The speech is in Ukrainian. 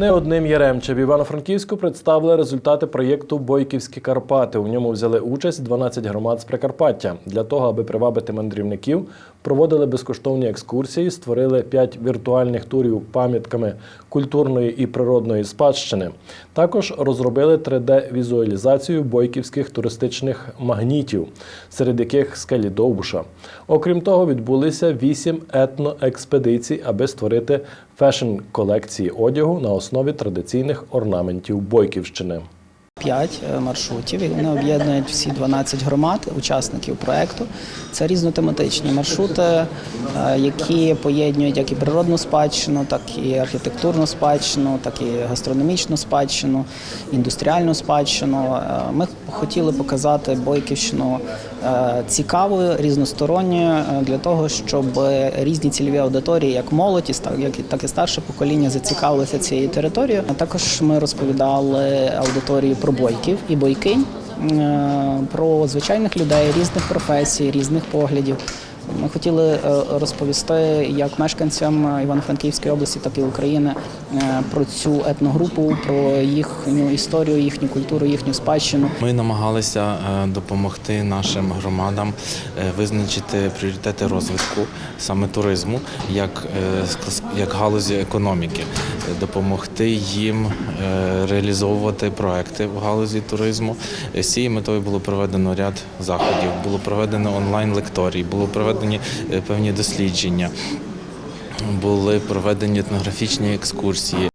Не одним Яремче в Івано-Франківську представили результати проєкту Бойківські Карпати. У ньому взяли участь 12 громад з Прикарпаття. Для того, аби привабити мандрівників, проводили безкоштовні екскурсії, створили 5 віртуальних турів пам'ятками культурної і природної спадщини. Також розробили 3D-візуалізацію бойківських туристичних магнітів, серед яких скелі Довбуша. Окрім того, відбулися 8 етноекспедицій, аби створити фешн-колекції одягу на основі традиційних орнаментів Бойківщини. П'ять е, маршрутів, і вони об'єднують всі 12 громад, учасників проекту. Це різнотематичні маршрути, е, які поєднують як і природну спадщину, так і архітектурну спадщину, так і гастрономічну спадщину, індустріальну спадщину. Е, Ми хотіли показати Бойківщину цікавою, різносторонньою для того, щоб різні цільові аудиторії, як молодь, так і старше покоління, зацікавилися цією територією. Також ми розповідали аудиторії про бойків і бойкинь, е, про звичайних людей різних професій, різних поглядів. Ми хотіли е, розповісти як мешканцям Івано-Франківської області, так і України е, про цю етногрупу, про їхню історію, їхню культуру, їхню спадщину. Ми намагалися е, допомогти нашим громадам визначити пріоритети розвитку саме туризму як, як галузі економіки, допомогти їм реалізовувати проекти в галузі туризму. З цією метою було проведено ряд заходів, було проведено онлайн лекторій, було проведені е, певні дослідження. Були проведені етнографічні екскурсії.